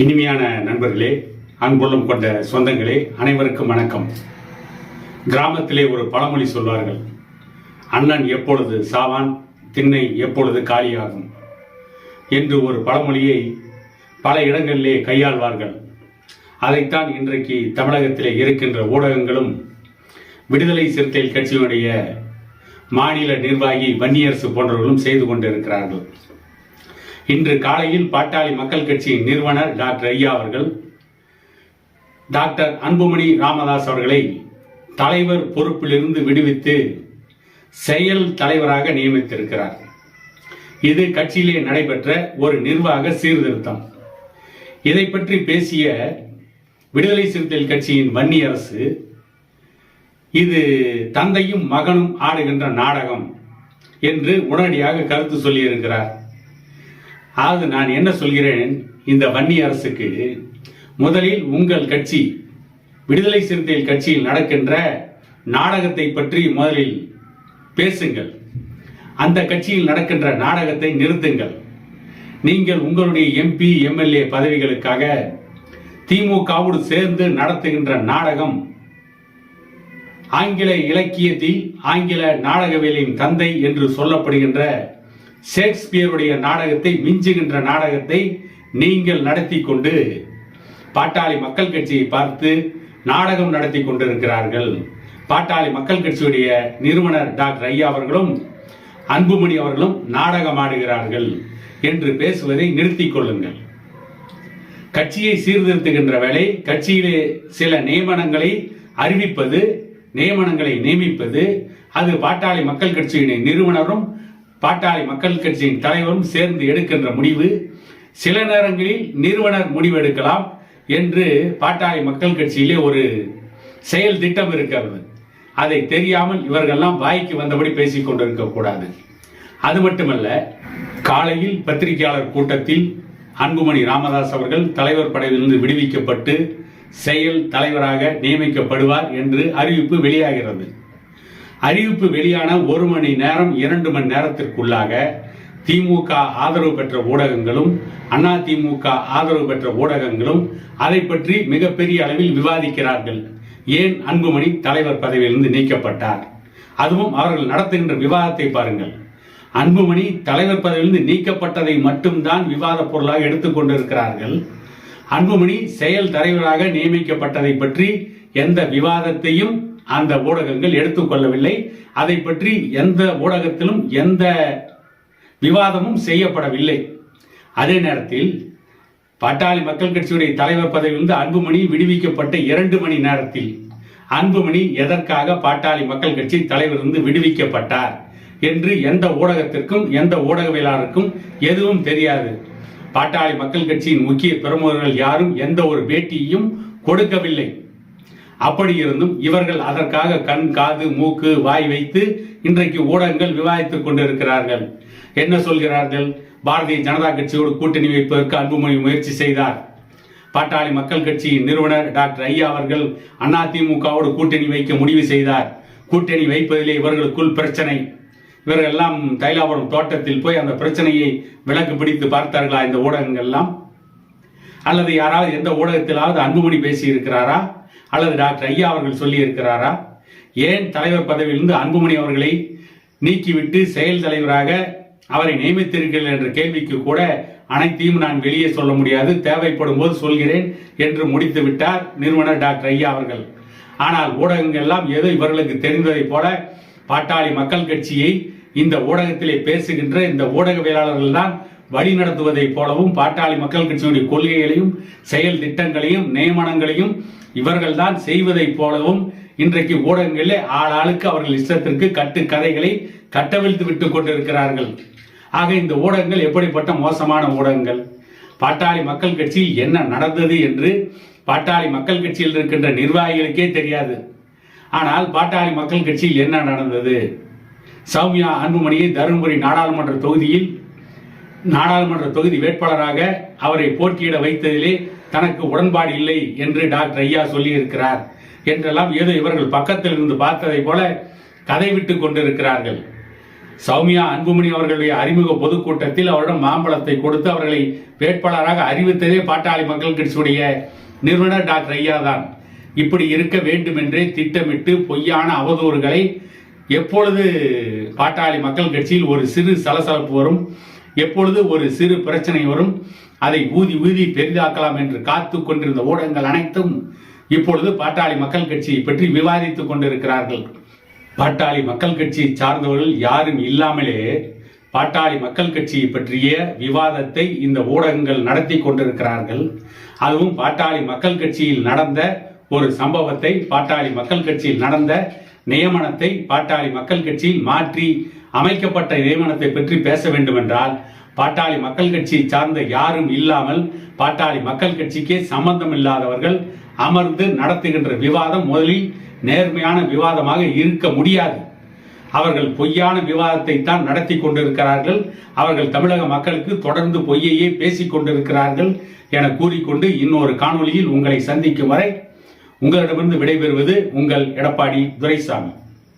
இனிமையான நண்பர்களே அன்புள்ளம் கொண்ட சொந்தங்களே அனைவருக்கும் வணக்கம். கிராமத்திலே ஒரு பழமொழி சொல்வார்கள் அண்ணன் எப்பொழுது சாவான் திண்ணை எப்பொழுது காலியாகும்? என்று ஒரு பழமொழியை பல இடங்களிலே கையாள்வார்கள். அதைத்தான் இன்றைக்கு தமிழகத்திலே இருக்கின்ற ஊடகங்களும் விடுதலை சிறுத்தைகள் கட்சியினுடைய மாநில நிர்வாகி வன்னியரசு போன்றவர்களும் செய்து கொண்டிருக்கிறார்கள். இன்று காலையில் பாட்டாளி மக்கள் கட்சியின் நிறுவனர் டாக்டர் ஐயா அவர்கள் டாக்டர் அன்புமணி ராமதாஸ் அவர்களை தலைவர் பொறுப்பிலிருந்து விடுவித்து செயல் தலைவராக நியமித்திருக்கிறார். இது கட்சியிலே நடைபெற்ற ஒரு நிர்வாக சீர்திருத்தம். இதை பற்றி பேசிய விடுதலை சிறுத்தைகள் கட்சியின் வன்னி அரசு இது தந்தையும் மகனும் ஆடுகின்ற நாடகம் என்று உடனடியாக கருத்து சொல்லியிருக்கிறார். அதாவது நான் என்ன சொல்கிறேன்? இந்த வன்னி அரசுக்கு முதலில் உங்கள் கட்சி விடுதலை சிறுத்தைகள் கட்சியில் நடக்கின்ற நாடகத்தை பற்றி முதலில் பேசுங்கள். அந்த கட்சியில் நடக்கின்ற நாடகத்தை நிறுத்துங்கள். நீங்கள் உங்களுடைய எம்பி எம்எல்ஏ பதவிகளுக்காக திமுகவோடு சேர்ந்து நடத்துகின்ற நாடகம் ஆங்கில இலக்கியத்தில் ஆங்கில நாடகவியலின் தந்தை என்று சொல்லப்படுகின்ற ஷேக்ஸ்பியருடைய நாடகத்தை மிஞ்சுகின்ற நாடகத்தை நீங்கள் நடத்தி கொண்டு பாட்டாளி மக்கள் கட்சியை பார்த்து நாடகம் நடத்தி கொண்டிருக்கிறார்கள். பாட்டாளி மக்கள் கட்சியுடைய நிறுவனர் டாக்டர் ஐயா அவர்களும் அன்புமணி அவர்களும் நாடகம் ஆடுகிறார்கள் என்று பேசுவதை நிறுத்திக் கொள்ளுங்கள். கட்சியை சீர்திருத்துகின்ற வேலை கட்சியிலே சில நியமனங்களை அறிவிப்பது நியமனங்களை நியமிப்பது அது பாட்டாளி மக்கள் கட்சியினை நிறுவனரும் பாட்டாளி மக்கள் கட்சியின் தலைவரும் சேர்ந்து எடுக்கின்ற முடிவு சில நேரங்களில் நிறுவனர் முடிவெடுக்கலாம் என்று பாட்டாளி மக்கள் கட்சியிலே ஒரு செயல் திட்டம் இருக்கிறது. அதை தெரியாமல் இவர்கள்லாம் வாய்க்கு வந்தபடி பேசிக் கொண்டிருக்க கூடாது. அது மட்டுமல்ல காலையில் பத்திரிகையாளர் கூட்டத்தில் அன்புமணி ராமதாஸ் அவர்கள் தலைவர் படையிலிருந்து விடுவிக்கப்பட்டு செயல் தலைவராக நியமிக்கப்படுவார் என்று அறிவிப்பு வெளியாகிறது. அறிவிப்பு வெளியான ஒரு மணி நேரம் இரண்டு மணி நேரத்திற்குள்ளாக திமுக ஆதரவு பெற்ற ஊடகங்களும் அண்ணா திமுக ஆதரவு பெற்ற ஊடகங்களும் அதை பற்றி மிகப்பெரிய அளவில் விவாதிக்கிறார்கள். ஏன் அன்புமணி தலைவர் பதவியிலிருந்து நீக்கப்பட்டார்? அதுவும் அவர்கள் நடத்துகின்ற விவாதத்தை பாருங்கள். அன்புமணி தலைவர் பதவியிலிருந்து நீக்கப்பட்டதை மட்டும்தான் விவாத பொருளாக எடுத்துக்கொண்டிருக்கிறார்கள் அன்புமணி செயல் தலைவராக நியமிக்கப்பட்டதை பற்றி எந்த விவாதத்தையும் அந்த ஊடகங்கள் எடுத்துக்கொள்ளவில்லை. அதை பற்றி எந்த ஊடகத்திலும் எந்த விவாதமும் செய்யப்படவில்லை. அதே நேரத்தில் பாட்டாளி மக்கள் கட்சியுடைய தலைவர் பதவியிலிருந்து அன்புமணி விடுவிக்கப்பட்ட இரண்டு மணி நேரத்தில். அன்புமணி எதற்காக பாட்டாளி மக்கள் கட்சி தலைவரிலிருந்து விடுவிக்கப்பட்டார் என்று எந்த ஊடகத்திற்கும் எந்த ஊடகவியலாளருக்கும் எதுவும் தெரியாது. பாட்டாளி மக்கள் கட்சியின் முக்கிய பிரமுகர்கள் யாரும் எந்த ஒரு பேட்டியையும் கொடுக்கவில்லை. அப்படி இருந்தும் இவர்கள் அதற்காக கண் காது மூக்கு வாய் வைத்து இன்றைக்கு ஊடகங்கள் விவாதித்துக் கொண்டிருக்கிறார்கள். என்ன சொல்கிறார்கள்? பாரதிய ஜனதா கட்சியோடு கூட்டணி வைப்பதற்கு அன்புமணி முயற்சி செய்தார். பாட்டாளி மக்கள் கட்சியின் நிறுவனர் டாக்டர் ஐயா அவர்கள் அதிமுகவோடு கூட்டணி வைக்க முடிவு செய்தார். கூட்டணி வைப்பதிலே இவர்களுக்குள் பிரச்சனை. இவர்கள் எல்லாம் தைலாபுரம் தோட்டத்தில் போய் அந்த பிரச்சனையை விளக்கு பிடித்து பார்த்தார்களா? இந்த ஊடகங்கள் எல்லாம் அல்லது யாராவது எந்த ஊடகத்திலாவது அன்புமணி பேசி இருக்கிறாரா அல்லது டாக்டர் ஐயா அவர்கள் சொல்லி இருக்கிறாரா ஏன் தலைவர் பதவியிலிருந்து அன்புமணி அவர்களை நீக்கிவிட்டு செயல் தலைவராக அவரை நியமித்தீர்கள் என்ற கேள்விக்கு கூட அனைத்தையும் நான் வெளியே சொல்ல முடியாது. தேவைப்படும் போது சொல்கிறேன் என்று முடித்து விட்டார் நிறுவனர் டாக்டர் ஐயா அவர்கள். ஆனால் ஊடகங்கள் எல்லாம் ஏதோ இவர்களுக்கு தெரிந்ததைப் போல பாட்டாளி மக்கள் கட்சியை இந்த ஊடகத்திலே பேசுகின்ற இந்த ஊடகவியலாளர்கள் தான் வழி நடத்துவதைப் போலவும் பாட்டாளி மக்கள் கட்சியினுடைய கொள்கைகளையும் செயல் திட்டங்களையும் நியமனங்களையும் இவர்கள் தான் செய்வதைப் போலவும் இன்றைக்கு ஊடகங்களிலே ஆளாளுக்கு அவர்கள் இஷ்டத்திற்கு கட்டு கதைகளை கட்டவிழ்த்து விட்டுக் கொண்டிருக்கிறார்கள். ஆக இந்த ஊடகங்கள் எப்படிப்பட்ட மோசமான ஊடகங்கள்? பாட்டாளி மக்கள் கட்சியில் என்ன நடந்தது என்று பாட்டாளி மக்கள் கட்சியில் இருக்கின்ற நிர்வாகிகளுக்கே தெரியாது. ஆனால் பாட்டாளி மக்கள் கட்சியில் என்ன நடந்தது? சௌமியா அன்புமணியை தருமபுரி நாடாளுமன்ற தொகுதியில் நாடாளுமன்ற தொகுதி வேட்பாளராக அவரை போட்டியிட வைத்ததிலே தனக்கு உடன்பாடு இல்லை என்று டாக்டர் ஐயா சொல்லியிருக்கிறார். என்றெல்லாம் ஏதோ இவர்கள் பக்கத்தில் இருந்து பார்த்ததை போல கதை விட்டு கொண்டிருக்கிறார்கள். சௌமியா அன்புமணி அவர்களுடைய அறிமுக பொதுக்கூட்டத்தில் அவரிடம் மாம்பழத்தை கொடுத்து அவர்களை வேட்பாளராக அறிவித்ததே பாட்டாளி மக்கள் கட்சியுடைய நிறுவனர் டாக்டர் ஐயா தான். இப்படி இருக்க வேண்டும் என்றே திட்டமிட்டு பொய்யான அவதூறுகளை எப்பொழுது பாட்டாளி மக்கள் கட்சியில் ஒரு சிறு சலசலப்பு வரும் எப்பொழுது ஒரு சிறு பிரச்சனை வரும் அதை ஊதி ஊதி பெரிதாக்கலாம் என்று காத்து கொண்டிருந்த ஊடகங்கள் அனைத்தும் இப்பொழுது பாட்டாளி மக்கள் கட்சியை பற்றி விவாதித்துக் கொண்டிருக்கிறார்கள். பாட்டாளி மக்கள் கட்சியை சார்ந்தவர்கள் யாரும் இல்லாமலே பாட்டாளி மக்கள் கட்சியை பற்றிய விவாதத்தை இந்த ஊடகங்கள் நடத்தி கொண்டிருக்கிறார்கள். அதுவும் பாட்டாளி மக்கள் கட்சியில் நடந்த ஒரு சம்பவத்தை பாட்டாளி மக்கள் கட்சியில் நடந்த நியமனத்தை பாட்டாளி மக்கள் கட்சியில் மாற்றி அமைக்கப்பட்ட நியமனத்தை பற்றி பேச வேண்டும் என்றால் பாட்டாளி மக்கள் கட்சியை சார்ந்த யாரும் இல்லாமல் பாட்டாளி மக்கள் கட்சிக்கே சம்பந்தம் இல்லாதவர்கள் அமர்ந்து நடத்துகின்ற விவாதம் முதலில் நேர்மையான விவாதமாக இருக்க முடியாது. அவர்கள் பொய்யான விவாதத்தை தான் நடத்தி கொண்டிருக்கிறார்கள். அவர்கள் தமிழக மக்களுக்கு தொடர்ந்து பொய்யையே பேசிக் கொண்டிருக்கிறார்கள் என கூறிக்கொண்டு இன்னொரு காணொலியில் உங்களை சந்திக்கும் வரை உங்களிடமிருந்து விடைபெறுவது உங்கள் எடப்பாடி துரைசாமி.